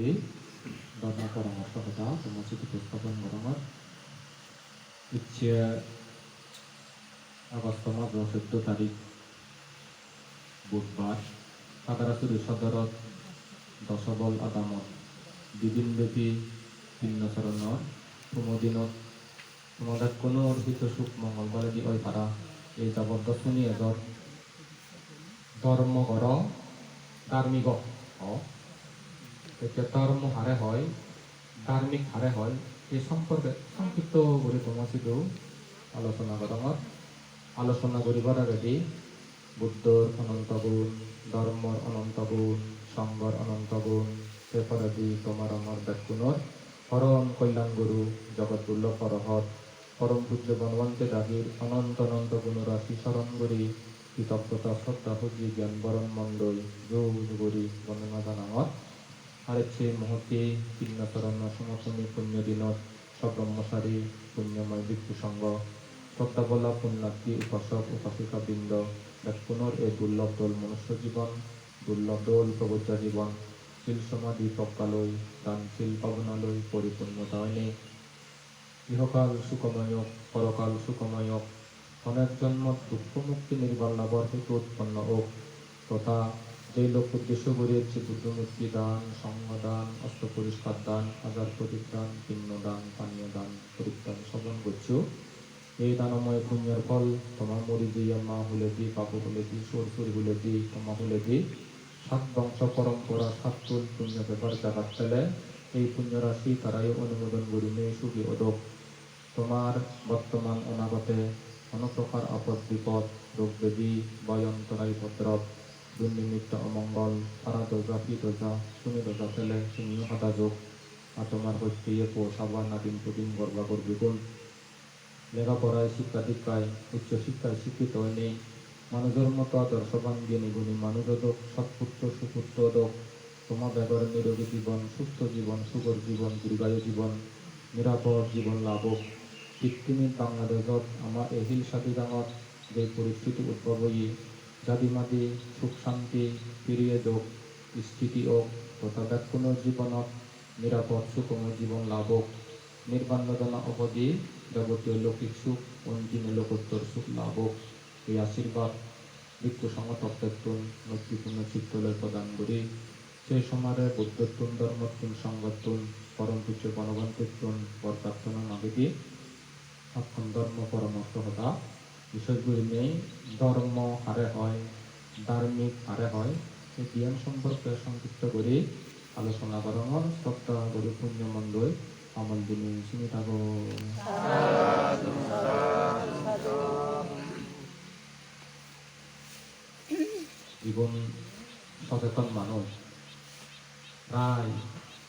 এই পরামর্শ কথা তোমার সাথে উপস্থাপন করার ইচ্ছে আগস্ট মাস চোদ্দ তারিখ বুধবার খাগড়াছড়ি সদরত দশবল আদামত। দুদিনব্যাপী ভিন্নচৰণৰ প্ৰমোদিনত তোমাদের কোনো অর্পিত সুখ মঙ্গলবারে দি ওই পারা এই জবরদশনী এজর ধর্ম কর ধার্মিক ধর্ম হারে হয় ধার্মিক হারে হয় এই সম্পর্কে সংক্ষিপ্ত করে শুধু আলোচনা করার আলোচনা করিবার আগে বুদ্ধর অনন্ত গুণ ধর্মর অনন্ত গুণ সংঘর অনন্ত গুণ সেপরাদি তোমার আমার ব্যাকুণর? পরম কল্যাণ গুরু, জগৎ দুর্লভ পরহত, পরম পূজ্য বনবন্তে দাগির অনন্ত অনন্ত গুণরাশি স্মরণ করি, কৃতজ্ঞতা, শ্রদ্ধা, পুজি, জ্ঞান, বরণ, মণ্ডল, যোগ করি বর্ণনা জানামত আরেকছে মুহূর্তে চিহ্নচরণ সমসমী পুণ্য দিনত সব্রহ্মচারী পুণ্যময় ভিক্ষু সংঘ শ্রদ্ধাবলা পুণ্যার্থী উপাসক উপাসিকা বৃন্দ পুনর এই দুর্লভ দোল মনুষ্য জীবন, দুর্লভ দোল প্রবজ্জা জীবন। শিল সমাধি প্রজ্ঞালয় দানশীল পাবনালয় পরিপূর্ণতা এনে ইহকাল সুখময়, পরকাল সুখময় অনেক জন্ম দুঃখ মুক্তি নির্বাণ লাভর হেতু উৎপন্ন হোক তথা যে লোক উদ্দেশ্য করিয়েছে বুদ্ধমূর্তি দান, সঙ্গদান অস্ত্র পরিষ্কার দান আজার প্রতিদান পিণ্ড দান, পানীয় দান পরিত্রাণ শ্রবণ করছ এই দানময় পুণ্যের ফল তোমার মরি দিয়ে মা হলে দি বাবু হলে দি সুর সুর হলে দি তোমা হলে দি সাত বংশ পরম্পরা, সাত তুল পুণ্য ব্যাপার জাগাত ফেলে। এই পুণ্য রাশি তারাই অনুমোদন করিলে সুখী অদক তোমার বর্তমান অনাগতে কোনো প্রকার আপদ বিপদ, রোগ ব্যাধি বয়ন্তরাই ভদ্রত দুর্নিমিত্ত অমঙ্গল পারা দোজা পি দোজা শুনি দোজা ফেলে, শূন্য হাতা যোগ আর তোমার হচ্ছে পো সাবান নাদিন পুদিন গর্বা করবি গুণ লেখাপড়ায় শিক্ষা দীক্ষায়, উচ্চ শিক্ষায় শিক্ষিত নেই। মানুষের মতো আদর্শবান, জ্ঞানী, গুণী মানুষোদক সৎপুত্র সুপুত্রদক তোমার ব্যবহার নিরোগী জীবন, সুস্থ জীবন সুখর জীবন, দীর্ঘায়ু জীবন, নিরাপদ জীবন লাভক। পৃথিবীর বাংলাদেশত আমাৰ এহিল সাথী ডাঙত যে পৰিস্থিতি উদ্ভৱ হৈ জাতি সুখ শান্তি ফিরিয়ে যোগ স্থিতি হোক তথা ব্যাকুণৰ জীৱনত সুখময় জীবন লাভ হোক নির্বাণ বেদনা অবধি যাবতীয় লৌকিক সুখ, অন্তিমে লোকোত্তর সুখ লাভ হোক এই আশীর্বাদ ভিক্ষু সংগতত্বতুন নৈতিপূর্ণ চিত্তলয় প্রদান করি। সেই সমারে বুদ্ধত্বন ধর্মত্বন সংগতুন পরম পুজো গণগণতুন বর প্রার্থনা মাগিদি সক্ষম ধর্ম, পরামর্শ হতা বিষয়গুলি নেই ধর্ম হারে হয়, ধার্মিক হারে হয়, এই জ্ঞান সম্পর্কে সংক্ষিপ্ত করে আলোচনা করার শ্রদ্ধা গুরু পুণ্য মন্ডল আমল দিন শুনি থাকো। জীবন সচেতন মানুষ প্রায়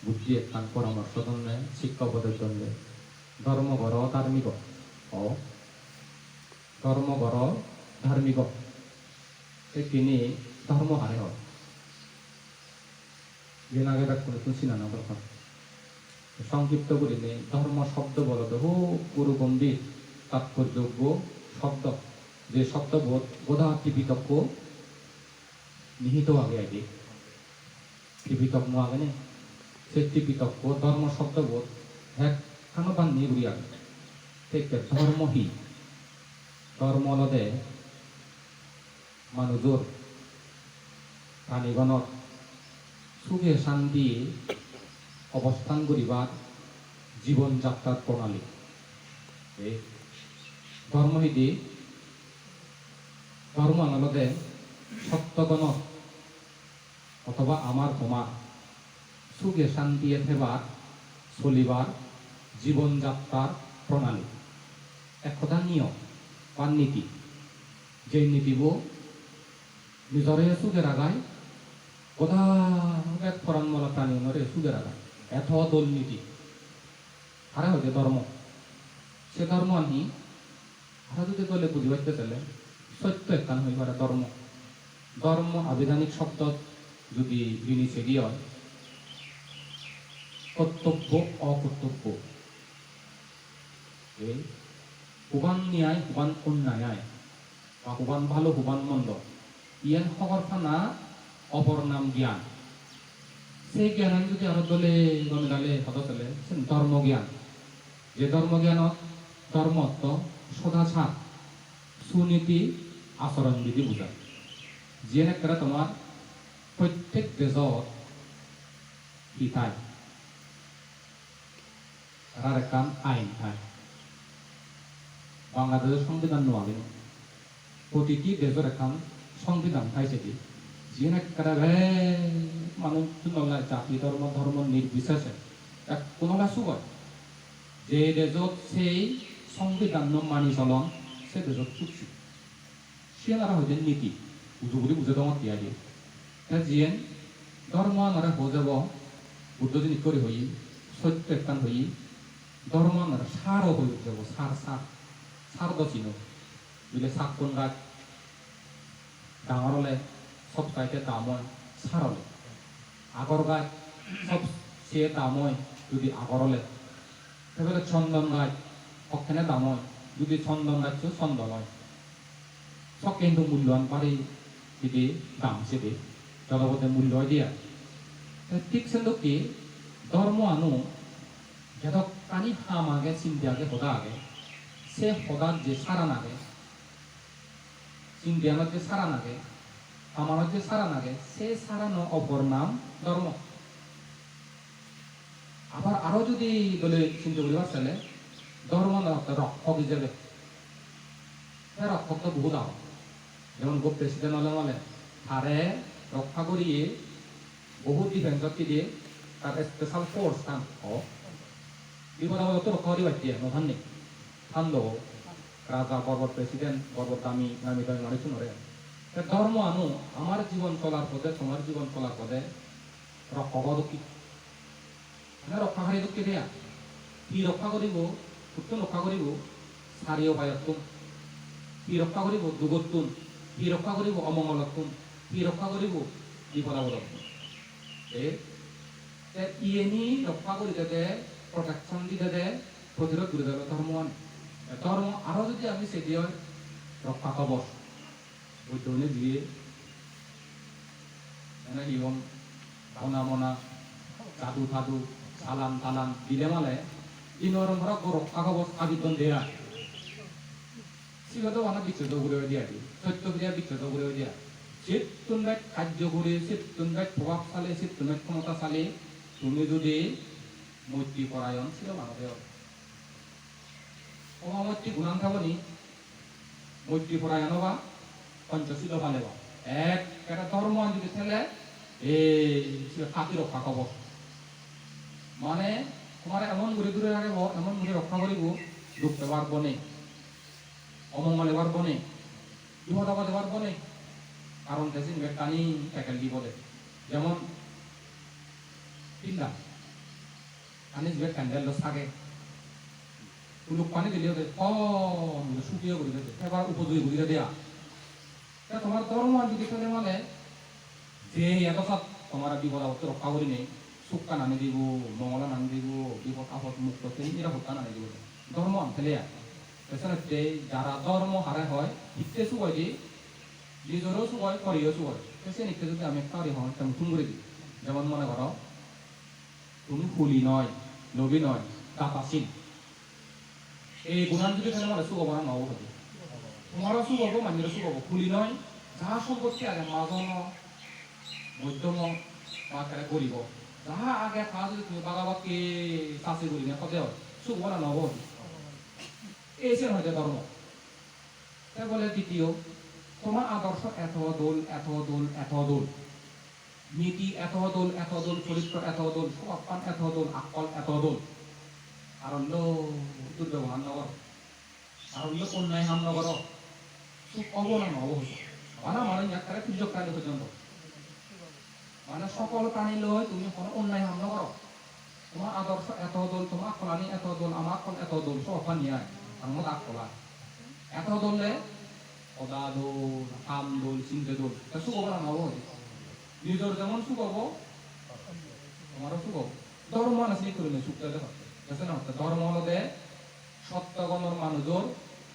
বুদ্ধি একখান পরামর্শ জন্য শিক্ষাপদের জন্য। ধর্ম কর, ধার্মিক ও ধর্ম কর ধার্মিক এই তিনি ধর্ম হয় দিন আগে ব্যাক করে তুলছি না সংক্ষিপ্ত করিলে ধর্ম শব্দ বলতে হো গুরু গম্ভীর তাৎপর্যজ্ঞ শব্দ। যে শব্দ বোধ বোধার্থী বিতক্য নিহিত আগে আগে ত্রিপিতক আগে নেই সে ত্রিপিতক্য ধর্ম শব্দবোধ এক খানপান নিয়ে ঘুরি আগে। ঠিক ধর্মহী ধর্ম লদে মানুষর প্রাণীগণত সুখে শান্তি অবস্থান করিবার জীবনযাত্রার প্রণালী এই ধর্মহিতি ধর্ম আনলদে সত্যগণ অথবা আমার তোমার সুখে শান্তিয়ে থেবার চলিবার জীবনযাত্রার প্রণালী এক কথা নিয়ম। বা নীতি যে নীতিবোৰ নিজৰে সুখে রাগায় কথা এক ফরানমলা প্রাণী নরে সুখে রাগায় এত দোল নীতি। আরে হচ্ছে ধর্ম। সে ধর্ম আনি আরও যদি দলে বুঝি পাইতে চলে সত্য একখান হয়ে পারে ধর্ম। ধর্ম আবিধানিক শব্দ যদি জিনিসে গিয়ে হয়, কর্তব্য অকর্তব্য। এই হুবান ন্যায় হুবান অন্যায় বা হুবান ভালো হুবান মন্দ ইয়ান খবর ফানা অপর জ্ঞান। সেই জ্ঞান যদি আরও দলে গমে দালে সদস্যলে ধর্ম জ্ঞান যে ধর্ম জ্ঞানত ধর্মত্ব সদাচার, সুনীতি, আচরণ বিধি বুঝায় যেনেকৈ তোমাৰ প্ৰত্যেক দেশত শিকায় তার একখান আইন হয় বাংলাদেশের সংবিধান নোয়াবে প্রতিটি দেশের একখান সংবিধান থাইছে কি? যিয়ে একেবারে মানুষ জাতি, ধর্ম ধর্ম নির্বিশেষে এক কোনোলা চুবয় যে দেশত সেই সংবিধান মানি চলন, সে দেশত চুকছি সে আর হইতে নীতি উজুগুলি বুঝে দমত দিয়া দিয়ে। তা যিয়েন ধর্ম আনারে হো যাব বুদ্ধ জিনিস করে হই সত্য একখান হই ধর্ম আনারে সারও হই যাব সার সার সার দচিন বুঝলে শাক কোন গাছ ডাঙর হলে সব চাইতে দাম হয় সার হলে আগর গাছ সব সে দাম হয় যদি আগর হলে সেবেলে চন্দন গাছ ওখানে দাম হয় যদি চন্দন গাছ চন্দন হয় সব কিন্তু মূল্যায়ন পারি যদি দাম হিসেবে জলপথে মূল্য দিয়া। ঠিক সেন্দকি ধর্ম আনো যেদক কানি হাম আগে চিন্তাকে সদা আগে সে সদার যে সারা নাগে চিন্তানত যে সারা নাগে আমানত যে সারা নাগে সে সারানো অপর নাম ধর্ম। আবার আরও যদি বলে চিন্তা করিবার চাইলে ধর্ম রক্ষক হিসেবে। রক্ষক তো বহুত আহ যেমন গো প্রেসিডেন্ট হলে মানে তারে রক্ষা করিয়ে বহু ডিফেন্সত দিয়ে তার স্পেশাল ফোর্স কাম তো রক্ষা করি পাঠিয়ে নথান নেই। ঠান্ড রাজা, পর্বত প্রেসিডেন্ট, পর্বত দামি দামি দামি মানুষ নরে ধর্ম আনু, আমার জীবন চলার পথে তোমার জীবন চলার পথে রক্ষক দুঃখী। রক্ষাকারী দুঃখী দেয়া। কি রক্ষা করিব উত্তম রক্ষা করিব চাৰিও পায়তুন কি ৰক্ষা কৰিব দুগতুন কি ৰক্ষা কৰিব অমংগলতুন কি ৰক্ষা কৰিব বিপদাবদতুন এ ইয়েনি ৰক্ষা কৰি যাতে প্ৰটেকশ্যন দি যাতে প্ৰতিৰোধ কৰি যাতে ধৰ্ম আনে। ধৰ্ম আৰু যদি আমি চেদি হয় ৰক্ষা কবচ বৈদ্যনে দিয়ে এনে নিয়ম ভাওনা মনা যাদু থাদু চালান তালান দিলে মানে ইনৰ ঘৰত ৰক্ষা কবচ আবিদন দেয়া সিগত অনেক বিচ্ছেদ করে দিয়া দি সত্য ক্রিয়া বিচ্ছেদ করে দিয়া। চিত্তুন্বাদ কার্য করে চিত্তুন্বাদ প্রভাবশালী চিত্তুন্বাদ ক্ষমতাশালী তুমি যদি মৈত্রী পরায়ণ ছিল মানবের অমৈত্রী গুণান থাকনি মৈত্রী পরায়ণ বা পঞ্চশীল ভালে বা। এক একটা ধর্ম যদি ঠেলে এই খাতি রক্ষা কব। মানে তোমার এমন ঘুরে ঘুরে রাখব এমন ঘুরে রক্ষা করিব দুঃখ পারব নেই অমঙ্গলে পারব নে বিপদ আপদে পারব নে কারণ দেশিন টানি ট্যাকেল দি। বলে যেমন পিন্দা টানি যে ক্যান্ডেল থাকে। পানি দিলে ওদের কম শুকিয়ে করে দেবে এবার উপযোগী ঘুরিয়ে দেয়া তোমার ধর্ম যদি ফেলে মানে যে সব তোমার বিপদ আপদ রক্ষা করি নেই সুক্কা নানি দিব মঙ্গলা নানি দিব বিপদ আপদ মুক্ত এরা হত্যা নানি দিব ধর্ম ফেলে পেছনে যারা ধর্ম হারে হয় শিখতে শুকাই দি নিজেরও শুকাই করিও শুকাই পেছনে নিতে যদি আমি একটা তেমন তুমি করে দিই যেমন মনে করো তুমি ফুলি নয় নবী নয় দাতাসীন এই গুণান যদি ফেলে মানে শুকাব না নব হতে তোমারও শুকাব মানুষেরও শুকাব ফুলি নয় যাহা সম্পত্তি আগে মাজন মধ্যম কেন করিব যাহা আগে তা যদি তুমি বাগাবাকে চাষি করি না কতে শুকাব না এই যে হয়তো ধর্ম। তাই বলে দ্বিতীয়, তোমার আদর্শ এত দোল এত দোল এত দোল নীতি এত দোল এত দোল চরিত্র এত দোল সপান এত দোল আকল এত দোল আর হল দুর্ব্যবহার নগর। আর হল অন্যায় হাম অবনাম অবহত মানে মানে একবারে সুযোগ প্রাণী পর্যন্ত মানে সকল প্রাণী লয়, তুমি কোনো অন্যায় হাম নগর। তোমার আদর্শ এত দোল, তোমার আকলানি এত দোল, আমার আকল এত দোল সব নিয়ে আমার আকলা এত দলে সদা দোল কাম দোল চিন্তা দোল। তা না নব? নিজের যেমন সুখ হব তোমারও সুখ হব ধর্ম আছে করে সুখ দিতে পারতে বুঝছে না? ধর্ম সত্যগণর মানুষের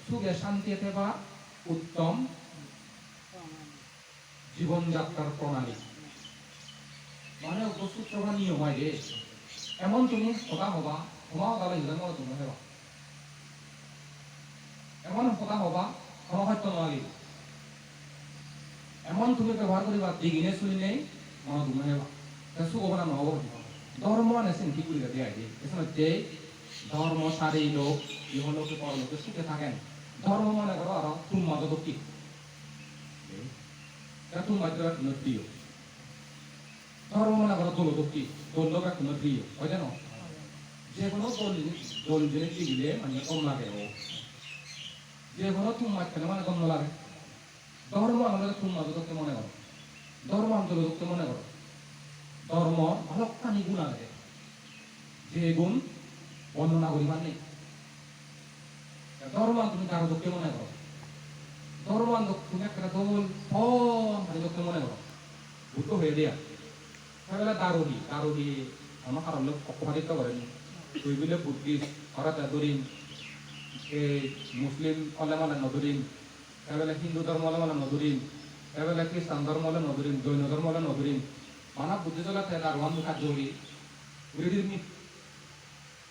সুখে শান্তিতে বা উত্তম জীবনযাত্রার প্রণালী। মানে উপসূত্রবা নিয়ম হয় রে এমন তুমি কথা হবা ক্ষমা হবা হিলাম তুমি হেবা এমন হবা এমন তুমি ব্যৱহাৰ কৰিবা দিগিনে চুলি নেই মনত তুমি হেবা না নহ'ব ধর্ম আনেছেন কি করে দেয় এখানে যে ধর্ম সারি লোক ইহলোকে পরলোকে সুখে থাকেন ধর্ম মনে করো আর তুম মাদক কি ধর্ম মনে করো দোল কি দোল লোক কোনো প্রিয় হয় জানো যে কোনো দোল দোল জিনিস দিলে মানে কম লাগে ও যে কোনো তুম মাত্র মানে কম লাগে ধর্ম। আমাদের তুম মাদককে মনে করো ধর্ম আন্দোলককে মনে করো ধর্ম অলপখানি গুণ আছে। যে গুণ বর্ণনা করিবার নেই। ধর্মান তুমি কারও দুঃখে মনে করো। ধর্মান তুমি একটা দোল, ফল মানে দুঃখে মনে করো। ভূত হয়ে দিয়া। সেবেলা দারুহি দারুহি, আমার কারণ লোক পক্ষপাতিত্ব করেনি। তুইগুলো বুদ্ধিস্ট হঠাৎ ধরিম এই মুসলিম হলে মানে নধরিম এবেলা হিন্দু ধর্ম হলে মানে নধরিম এবেলা খ্রিস্টান ধর্ম হলে নধরিম, জৈন ধর্ম হলে নধরিম। Ka jori uri ni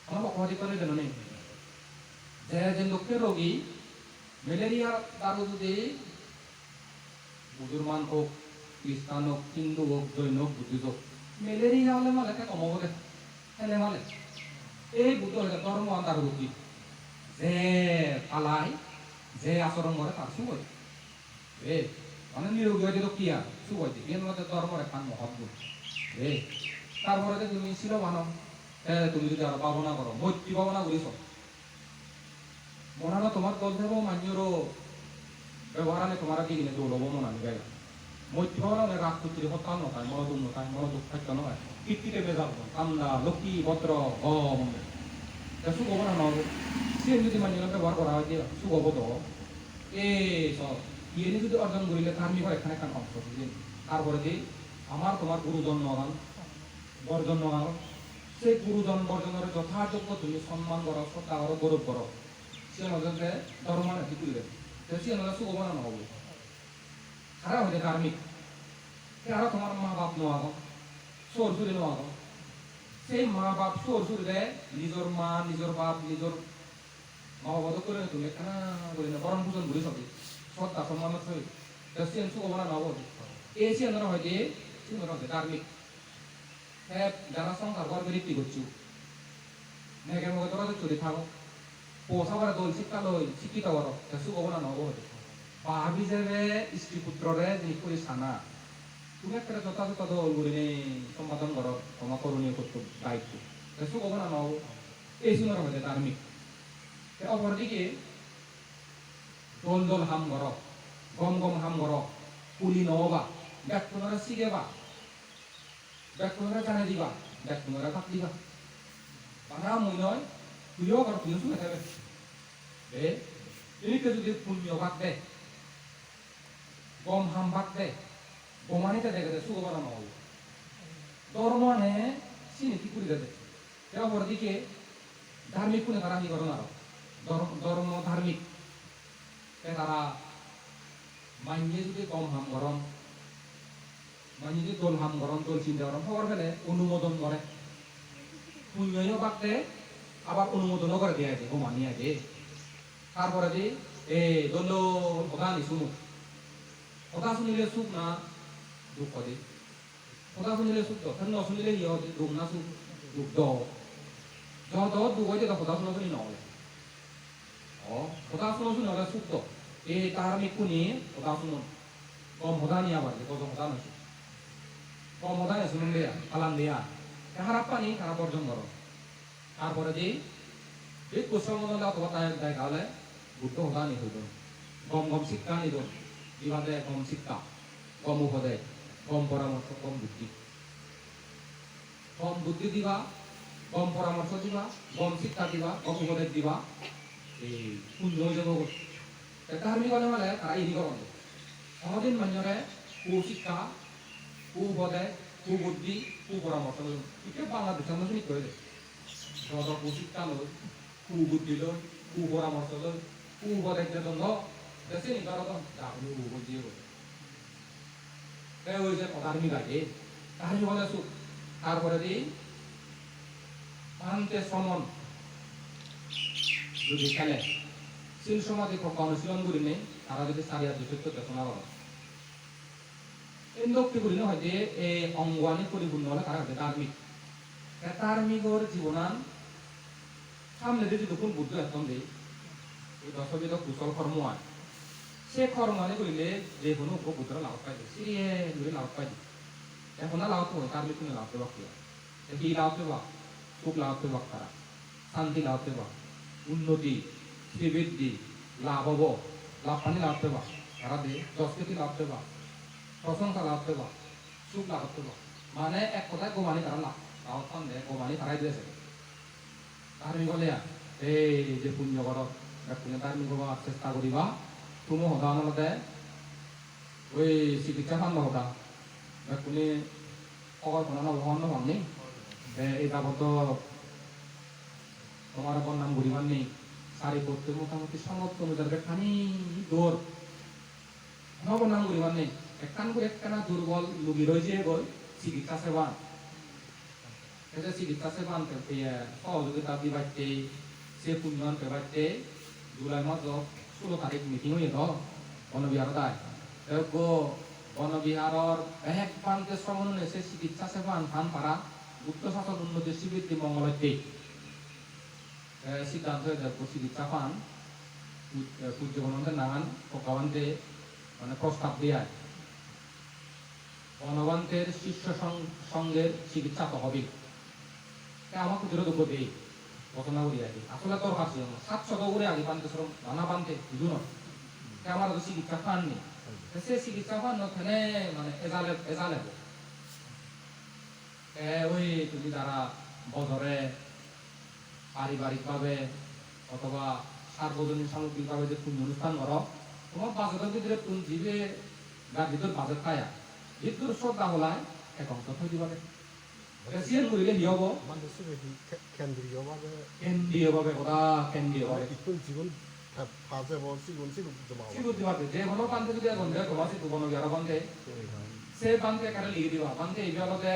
ana ko hadi kone jano ne je je lokke rogi malaria দারু যদি মুসলমান হোক খ্রিস্টান হোক হিন্দু হোক জৈন হোক বুদ্ধিস্ট হোক ম্যালেরিয়া হলে কে কমাব দে হেলে। মালে এই বুদ্ধ হলে ধর্ম দারু রুগী যে পালাই, যে আচরণ করে তার এ মানে নিরোগী হয়ে যেত কি আর দি এর মধ্যে ধর্মের মহৎ গুণ এ, তারপরে তুমি ছিল মানো এ, তুমি যদি আরও ভাবনা করো, মৈত্রী ভাবনা করিস মনে তোমার দল দেব মান্যরও ব্যবহার আনে তোমার কি কিনে দৌড়ব মনে আমি গাই মৈত্রী ভাবনা রাগ করতে হত্যা নয় মনোদুম নয় মনোদুখ খাদ্য নয়। কীর্তিতে বেজাল কান্দা লক্ষ্মী ভদ্র, গম। সুখ হব না নহব সে যদি মান্য ব্যবহার করা হয়, যে হব তো। এই সব। ইয়ে যদি অর্জন করিলে ধার্মিক এখানে একটা অংশ তারপরে যে আমার তোমার গুরুজন নগান বর্জন নগান সেই গুরুজন বর্জনের যথাযোগ্য তুমি সম্মান করো, শ্রদ্ধা করো, গৌরব করো। সে নজরে ধর্ম নাকি তুলে সে নজরে সুখ না নহব। খারাপ হয়ে ধার্মিক। আরও তোমার মা বাপ নোয়াগ সোর সুরি নোয়াগ সেই মা বাপ সোর সুরিরে নিজের মা, নিজের বাপ, নিজের মা বাবা করে তুমি খানা করে না বরণ পূজন ঘুরে সবই। সম্মানের সহিত সিএন সুখ না নহব এই সিএনরা হয়তো সিএনরা হয়তো ধার্মিক। হ্যাঁ যারা সংসার ঘর বৃত্তি করছু? মেঘের মধ্যে তোরা চলে থাকো পোষাবার দল, শিক্ষা লই, শিক্ষিত বড় সুখ না নহব হয়তো ভাবি যাবে স্ত্রী পুত্ররে জিনিস করে সানা তুমি একটা যথাযথ দল করে সম্পাদন করো তোমার করণীয় কর্তব্য দায়িত্ব। সুখ না নহব এই সুন্দর হয়তো ধার্মিক। অপরদিকে দল দল হাম ঘর গম গম হাম ঘর পুলি নবা ব্যাকুণরা শিখেবা ব্যাকুণরা জানে দিবা ব্যাকুণরা কাট দিবা। বানা মই নয় তুইও কর তুইও শুনে থাকবে। এ, এনিকে যদি পুণ্য ভাগ দে, গম হাম ভাগ দে, গমানিতে দেখে দে সুখ বানানো হবে। ধর্মনে কি করে দে অপরদিকে ধার্মিক কোনে তারা কি করো না ধর্ম ধার্মিক tera manjinti kom ham goron manjinti tol ham goron tol cinta goron hor kene অনুমোদন করে। পুণ্যয় বাক্যে আবার অনুমোদন করে দেয়া যায় ও মানিয়া যে তারপরে যে, এ দল ভগানি শুনু কথা শুনিলে সুখ না, দুঃখ দে কথা শুনিলে সুখ তো ন শুনিলে ইয়ে দুঃখ না সুখ দুঃখ দ। যত দুঃখ হয় কথা শোনা শুনি নহলে। অ, কথা শোনা শুনি হলে সুখ তো 가 숙도. 이 다음이 꾸니 고다수노. 거 모다니야 말이지. 거기서 모다는 수. 거 모다니 수는 데야. 알람데야. 하라빠니 하나 버전 걸어. তারপরে যে এই কুসলমদলা তো তাই তাই গালে বুদ্ধ হোদানি হইল গম গম শিক্ষা নিল বিবাদে গম শিক্ষা গম উপদে গম পরামর্শ গম বুদ্ধি গম বুদ্ধি দিবা গম পরামর্শ দিবা গম শিক্ষা দিবা গম উপদেশ দিবা এই পুণ্য হয়ে যাব এরি করব সহদিন মান্যরে কুশিক্ষা কুপদে কুবুদ্ধি কুপরামর্শ এটা বাংলাদেশ আমরা শুনি করে দেয় যত কুশিক্ষা লই কুবুদ্ধি লই কুপরামর্শ লই কুপদেশ যে দ্বন্দ্ব দেশে নিকার তো জাগরু বুঝিয়ে বলে ওই যে ধার্মিক আছে ধার্মিক হলে সুখ তারপরে দি পান্তে শ্রমণ যদি খেলে। শিল সমাধি অনুশীলন করি নেই, তারা যদি সারিয়া দুসত্য চেতনা করে ইন্দোক্তি করি হয় যে এই অঙ্গানি পরিপূর্ণ হলে, তারা হচ্ছে ধার্মিক। এ ধার্মিকর জীবনান, সামনে দিয়ে যদি দুপুর বুদ্ধ এখন দেই এই দশবিধ কুশল কর্ম হয় সে কর্মানি করিলে যে কোনো উপবুদ্ধরা লাভ পাই সিরিয়ে লুই লাভ পাই এখন না লাভ তো তার লিখুন লাভ তো বাকি কি লাভ বাক সুখ লাভ বাক তারা। শান্তি লাভ বাক উন্নতি। লাভ হব লাভ পানি লাভ তো বাক তারা দে দশকৃতি লাভ বাক প্রশংসা লাভ বাক সুখ লাভ বাক মানে এক কথায় গোমানি তারা লাভ। লাভ পান দে গোমানি তারাই দিয়েছে ধার্মিক হলে এই যে পুণ্য কর পুণ্য ধার্মিক হবার চেষ্টা করিবা তুমি হতা নলতে ওই চিকিৎসা ফান নহতা কোনে অকল কোনো নহন নহন নেই এই যাবত তোমার নাম ঘুরিবার নেই সারি করতে মোটামুটি সমস্ত মেজারকে খানি দৌড়। নব নাম ঘুরিবার নেই একখান করে একখানা দুর্বল লুগি রয়েছে গল চিকিৎসা সেবা। এটা চিকিৎসা সেবা সহযোগিতা দিবাইতে, সে পুণ্য আনতে বাইতে জুলাই মাস ষোলো তারিখ মিটিং হয়ে তো বনবিহার দায়। গো বনবিহারর এক প্রান্তে শ্রমণ এসে চিকিৎসা সেবা আনফান পারা গুপ্ত শাসন উন্নতি শিবির মঙ্গলতে সিদ্ধান্ত হয়ে যাব চিকিৎসা পান সূর্য বনন্তের নাগান ভগবানতে মানে প্রস্তাব দেয় বনবান্তের শিষ্য সঙ্গের চিকিৎসা তো হবে আমাকে দূরে দুঃখ দেই ঘটনা করি আগে আসলে তোর কাছে সাতশত করে আগে পানতে শ্রম, নানা পানতে বুঝু না। আমার তো চিকিৎসা পাননি সে চিকিৎসা পান ওখানে মানে এজালে এজালে। ওই তুমি যারা বছরে পারিবারিকভাবে অথবা সার্বজনীন সামগ্রিকভাবে যে পুণ্য অনুষ্ঠান করো তোমার বাজেটের ভিতরে কোন জীবে গার ভিতর বাজেট পায়া ভিতর শ্রদ্ধা হলায় এক অংশ থৈ দিব লাগে। প্রেসিডেন্ট করিলে কি হব? কেন্দ্রীয়ভাবে কেন্দ্রীয়ভাবে ওরা কেন্দ্রীয়ভাবে জীবন পাঁচে বছর জীবন জমা হবে। যে হলো পান্তে যদি গন্ধে কবাসি তো বনগিয়ার বান্ধে সে বান্ধে কারণ লিখে দিবা। বান্ধে এই বেলাতে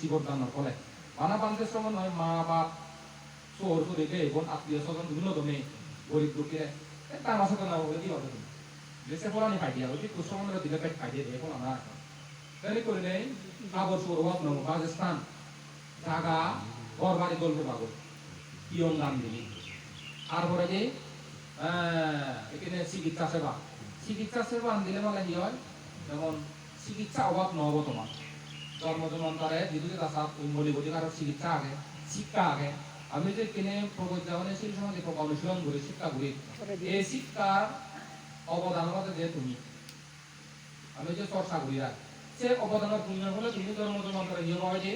শিবর দানের ফলে বানা বান্ধে শ্রমণ নয়, মা, বাপ শোর সুদিকে বোন, আত্মীয় স্বজন বিভিন্ন দমে গরিব দুঃখে তার মাসে তো না বলে হবে তুমি? দেশে ফলানি খাই দিয়া ওই কুসমানের দিলে পেট খাই দিয়ে দিয়ে ফলা না তাহলে করে নেই রাজস্থান ঘর বাড়ি দলবে বাগর ইয়ং দাম দিলি? তারপরে যে এখানে চিকিৎসা সেবা চিকিৎসা সেবা দিলে মানে কি হয়? যেমন, চিকিৎসা অভাব নহব তোমার জন্ম জন্মান্তরে যিদুকে অধিকারের চিকিৎসা আগে, শিক্ষা আগে। আমি যে কিনে প্রবজ্ঞাপনে সেই সময় অনুশীলন করি শিক্ষা করি এই শিক্ষার অবদানের মধ্যে যে তুমি, আমি যে চর্চা করি আর সে অবদানের পুণ্য হলে তুমি জন্ম জন্মান্তরে নিয়ম হয় যে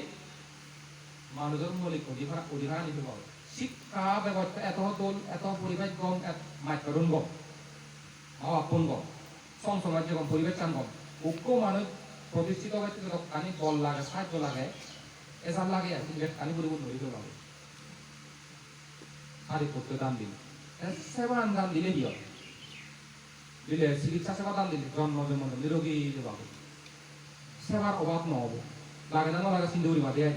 মানুষের মৌলিক অধিকার অধিকার নিতে পারবে শিক্ষা ব্যবস্থা এত দোল, এত পরিবেশ গম মাত্রণ গম আপন গম সম সমাজ গম পরিবেশ চান গম। ঐক্য মানুষ প্রতিষ্ঠিত হয়েছে কানি বল লাগে, সাহায্য লাগে। এজাল লাগে আর কানি পরিবর্তন হইতে লাগে শাড়ি পড়তে দান সেবা দান দিলে হবে দিলে, চিকিৎসা সেবা দান দিলে। জন্ম জন্ম নিরোগী পাবে সেবার অভাব নহব। লাগে না লাগে চিন্তা করিবা দিয়া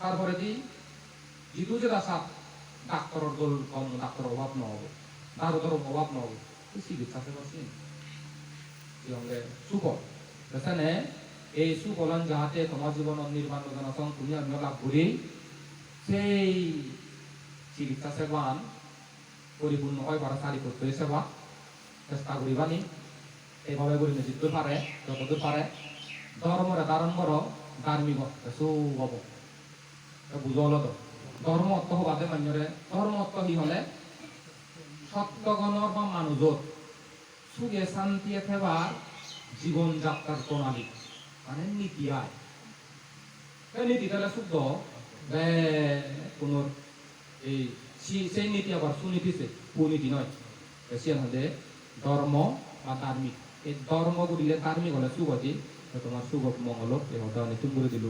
তারপরে দি যিটো যে আসাত ডাক্তৰৰ দল কম ডাক্তৰৰ অভাৱ নহ'ব। নাৰদৰ অভাৱ নহ'ব। চিকিৎসা সেৱা চিন সঙ্গে বুঝছেনে এই সুফলন যাহাতে তোমার জীবনের নির্মাণ জনসং তুমি আমি লাভ করি সেই চিকিৎসা সেবান পরিপূর্ণ হয় পারা সারি করতে সেবা। চেষ্টা করিবানি এইভাবে করে নিযুক্ত পারে যতদূর পারে। ধর্মরে ধারণ করো, ধার্মিক সু হব বুঝল তো ধর্ম অর্থ বাদে মান্যরে। ধর্ম অর্থ হি হলে? সত্যগণর বা মানুষত সুখে শান্তিয়ে থেবার জীবন যাত্রার প্রণালী। মানে নীতি, আয়। নীতি তাহলে শুদ্ধ। কোনো এই সি- সেই নীতি আবার সুনীতিছে কুনীতি নয়। সিয়ান হলে ধর্ম বা ধার্মিক এই ধর্ম গুলিলে ধার্মিক হলে সুগতি তোমার সুগত মঙ্গল। এই হতা তুমি করে দিল